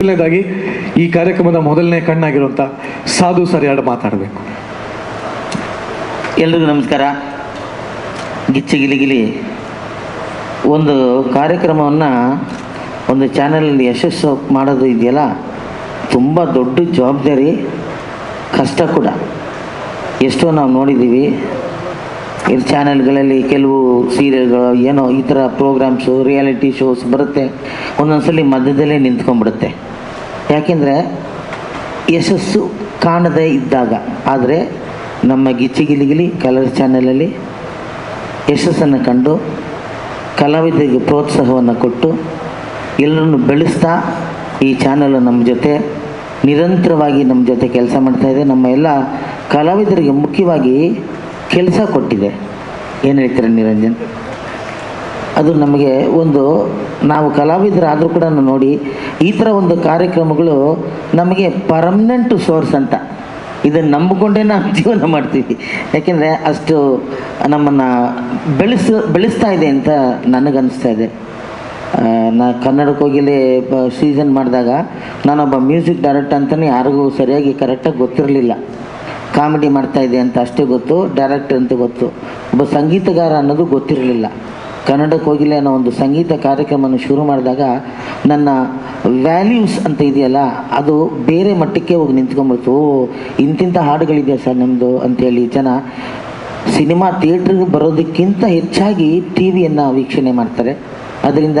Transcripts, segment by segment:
ಮೊದಲನೇದಾಗಿ ಈ ಕಾರ್ಯಕ್ರಮದ ಮೊದಲನೇ ಕಣ್ಣಾಗಿರುವಂಥ ಸಾಧು ಸರ್ ಎರಡು ಮಾತಾಡಬೇಕು. ಎಲ್ರಿಗೂ ನಮಸ್ಕಾರ. ಗಿಚ್ಚಿಗಿಲಿಗಿಲಿ ಗಿಲಿ ಗಿಲಿ ಒಂದು ಕಾರ್ಯಕ್ರಮವನ್ನು ಒಂದು ಚಾನಲಲ್ಲಿ ಯಶಸ್ಸು ಮಾಡೋದು ಇದೆಯಲ್ಲ? ತುಂಬ ದೊಡ್ಡ ಜವಾಬ್ದಾರಿ, ಕಷ್ಟ ಕೂಡ. ಎಷ್ಟೋ ನಾವು ನೋಡಿದ್ದೀವಿ. ಈ ಚಾನೆಲ್ಗಳಲ್ಲಿ ಕೆಲವು ಸೀರಿಯಲ್ಗಳು, ಏನೋ ಈ ಥರ ಪ್ರೋಗ್ರಾಮ್ಸು, ರಿಯಾಲಿಟಿ ಶೋಸ್ ಬರುತ್ತೆ. ಒಂದೊಂದ್ಸಲಿ ಮಧ್ಯದಲ್ಲೇ ನಿಂತ್ಕೊಂಡ್ಬಿಡುತ್ತೆ. ಯಾಕೆಂದರೆ ಯಶಸ್ಸು ಕಾಣದೇ ಇದ್ದಾಗ, ಆದರೆ ನಮ್ಮ ಗಿಚ್ಚಿಗಿಲಿಗಿಲಿ ಕಲರ್ ಚಾನಲಲ್ಲಿ ಯಶಸ್ಸನ್ನು ಕಂಡು ಕಲಾವಿದರಿಗೆ ಪ್ರೋತ್ಸಾಹವನ್ನು ಕೊಟ್ಟು ಎಲ್ಲರನ್ನು ಬೆಳೆಸ್ತಾ ಈ ಚಾನಲ್ ನಮ್ಮ ಜೊತೆ ನಿರಂತರವಾಗಿ ನಮ್ಮ ಜೊತೆ ಕೆಲಸ ಮಾಡ್ತಾ ಇದೆ. ನಮ್ಮ ಎಲ್ಲ ಕಲಾವಿದರಿಗೆ ಮುಖ್ಯವಾಗಿ ಕೆಲಸ ಕೊಟ್ಟಿದೆ. ಏನು ಹೇಳ್ತೀರ ನಿರಂಜನ್? ಅದು ನಮಗೆ ಒಂದು, ನಾವು ಕಲಾವಿದರಾದರೂ ಕೂಡ ನೋಡಿ, ಈ ಥರ ಒಂದು ಕಾರ್ಯಕ್ರಮಗಳು ನಮಗೆ ಪರ್ಮನೆಂಟ್ ಸೋರ್ಸ್ ಅಂತ. ಇದನ್ನು ನಂಬಿಕೊಂಡೇ ನಾವು ಜೀವನ ಮಾಡ್ತೀವಿ. ಯಾಕೆಂದರೆ ಅಷ್ಟು ನಮ್ಮನ್ನು ಬೆಳೆಸ, ಬೆಳೆಸ್ತಾ ಇದೆ ಅಂತ ನನಗನ್ನಿಸ್ತಾ ಇದೆ. ನಾ ಕನ್ನಡಕ್ಕೆ ಬ ಸೀಸನ್ ಮಾಡಿದಾಗ ನಾನೊಬ್ಬ ಮ್ಯೂಸಿಕ್ ಡೈರೆಕ್ಟರ್ ಅಂತಲೇ ಯಾರಿಗೂ ಸರಿಯಾಗಿ ಕರೆಕ್ಟಾಗಿ ಗೊತ್ತಿರಲಿಲ್ಲ. ಕಾಮಿಡಿ ಮಾಡ್ತಾ ಇದೆ ಅಂತ ಅಷ್ಟೇ ಗೊತ್ತು ಡೈರೆಕ್ಟರ್ ಅಂತ ಗೊತ್ತು. ಒಬ್ಬ ಸಂಗೀತಗಾರ ಅನ್ನೋದು ಗೊತ್ತಿರಲಿಲ್ಲ. ಕನ್ನಡಕ್ಕೆ ಹೋಗಿಲ್ಲ ಅನ್ನೋ ಒಂದು ಸಂಗೀತ ಕಾರ್ಯಕ್ರಮವನ್ನು ಶುರು ಮಾಡಿದಾಗ ನನ್ನ ವ್ಯಾಲ್ಯೂಸ್ ಅಂತ ಇದೆಯಲ್ಲ, ಅದು ಬೇರೆ ಮಟ್ಟಕ್ಕೆ ಹೋಗಿ ನಿಂತ್ಕೊಂಡ್ಬಿಡ್ತು. ಇಂತಿಂಥ ಹಾಡುಗಳಿದೆ ಸರ್ ನಮ್ಮದು ಅಂತೇಳಿ ಜನ ಸಿನಿಮಾ ಥಿಯೇಟ್ರಿಗೆ ಬರೋದಕ್ಕಿಂತ ಹೆಚ್ಚಾಗಿ ಟಿ ವಿಯನ್ನು ವೀಕ್ಷಣೆ ಮಾಡ್ತಾರೆ. ಅದರಿಂದ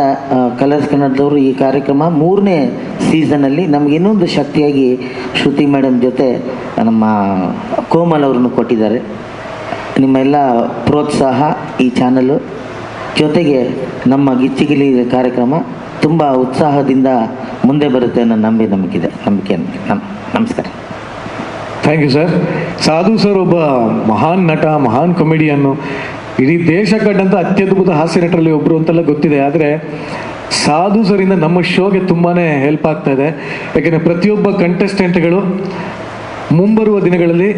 ಕಲರ್ಸ್ ಕನ್ನಡದವರು ಈ ಕಾರ್ಯಕ್ರಮ ಮೂರನೇ ಸೀಸನಲ್ಲಿ ನಮ್ಗೆ ಇನ್ನೊಂದು ಶಕ್ತಿಯಾಗಿ ಶ್ರುತಿ ಮೇಡಮ್ ಜೊತೆ ನಮ್ಮ ಕೋಮಲ್ ಅವ್ರನ್ನು ಕೊಟ್ಟಿದ್ದಾರೆ. ನಿಮ್ಮೆಲ್ಲ ಪ್ರೋತ್ಸಾಹ ಈ ಚಾನಲು ಜೊತೆಗೆ ನಮ್ಮ ಗಿಚ್ಚಿಗಿಲಿ ಕಾರ್ಯಕ್ರಮ ತುಂಬ ಉತ್ಸಾಹದಿಂದ ಮುಂದೆ ಬರುತ್ತೆ ಅನ್ನೋ ನಂಬಿ ನಂಬಿಕೆ ನಂಬಿಕೆ ನಮ್, ನಮಸ್ಕಾರ. Thank you sir Sadhu sir ಒಬ್ಬ ಮಹಾನ್ ನಟ, ಮಹಾನ್ ಕಾಮಿಡಿಯನ್ನು ಇಡೀ ದೇಶ ಕಂಡಂಥ ಅತ್ಯದ್ಭುತ ಹಾಸ್ಯ ನಟರಲ್ಲಿ ಒಬ್ಬರು ಅಂತೆಲ್ಲ ಗೊತ್ತಿದೆ. ಆದರೆ ಸಾಧು ಸರಿಂದ ನಮ್ಮ ಶೋಗೆ ತುಂಬಾ ಹೆಲ್ಪ್ ಆಗ್ತಾ ಇದೆ. ಯಾಕೆಂದರೆ ಪ್ರತಿಯೊಬ್ಬ ಕಂಟೆಸ್ಟೆಂಟ್ಗಳು ಮುಂಬರುವ ದಿನಗಳಲ್ಲಿ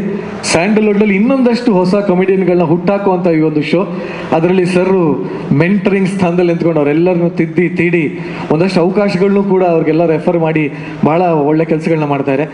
ಸ್ಯಾಂಡಲ್ವುಡ್ನಲ್ಲಿ ಇನ್ನೊಂದಷ್ಟು ಹೊಸ ಕಾಮಿಡಿಯನ್ಗಳನ್ನ ಹುಟ್ಟಾಕುವಂಥ ಈ ಒಂದು ಶೋ ಅದರಲ್ಲಿ ಸರ್ ಮೆಂಟರಿಂಗ್ ಸ್ಥಾನದಲ್ಲಿ ನಿಂತ್ಕೊಂಡು ಅವರೆಲ್ಲರನ್ನು ತಿದ್ದಿ, ತೀಡಿ, ಒಂದಷ್ಟು ಅವಕಾಶಗಳನ್ನೂ ಕೂಡ ಅವ್ರಿಗೆಲ್ಲ ರೆಫರ್ ಮಾಡಿ ಬಹಳ ಒಳ್ಳೆ ಕೆಲಸಗಳನ್ನ ಮಾಡ್ತಾರೆ